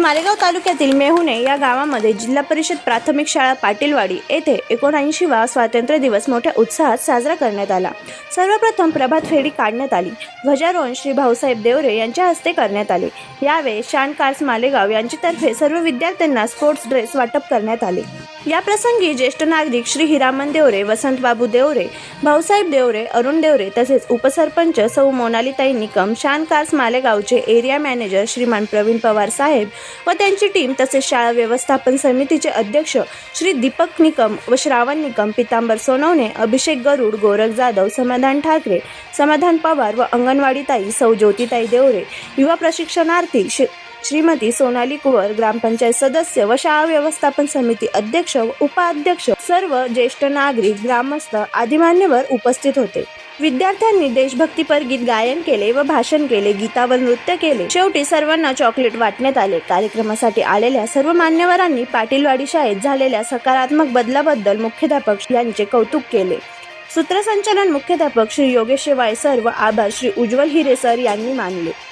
मालेगाव तालुक्यातील मेहुणे या गावामध्ये जिल्हा परिषद प्राथमिक शाळा पाटीलवाडी येथे एकोणऐंशीवा स्वातंत्र्य दिवस मोठ्या उत्साहात साजरा करण्यात आला. सर्वप्रथम प्रभात फेरी काढण्यात आली. ध्वजारोहण श्री भाऊसाहेब देवरे यांच्या हस्ते करण्यात आले. यावेळी शान कार्स मालेगाव यांच्यातर्फे सर्व विद्यार्थ्यांना स्पोर्ट्स ड्रेस वाटप करण्यात आले. या प्रसंगी ज्येष्ठ नागरिक श्री हिरामन देवरे वसंतबाबू देवरे भाऊसाहेब देवरे अरुण देवरे तसेच उपसरपंच सौ मोनालीताई निकम शान कार्स मालेगावचे एरिया मॅनेजर श्रीमान प्रवीण पवार साहेब व त्यांची टीम तसेच शाळा व्यवस्थापन समितीचे अध्यक्ष श्री दीपक निकम व श्रावण निकम पितांबर सोनवणे अभिषेक गरुड गोरख जाधव समाधान ठाकरे समाधान पवार व अंगणवाडीताई सौ ज्योतिताई देवरे युवा प्रशिक्षणार्थी श्री श्रीमती सोनाली कुवर ग्रामपंचायत सदस्य व शाळा व्यवस्थापन समिती अध्यक्ष व उपाध्यक्ष सर्व ज्येष्ठ नागरिक ग्रामस्थ आदी मान्यवर उपस्थित होते. विद्यार्थ्यांनी देशभक्तीपर गीत गायन केले व भाषण केले गीतावर नृत्य केले. शेवटी सर्वांना चॉकलेट वाटण्यात आले. कार्यक्रमासाठी आलेल्या सर्व मान्यवरांनी पाटीलवाडी शाळेत झालेल्या सकारात्मक बदलाबद्दल मुख्याध्यापक यांचे कौतुक केले. सूत्रसंचालन मुख्याध्यापक श्री योगेश शेवाळे सर व आभार श्री उज्ज्वल हिरे सर यांनी मानले.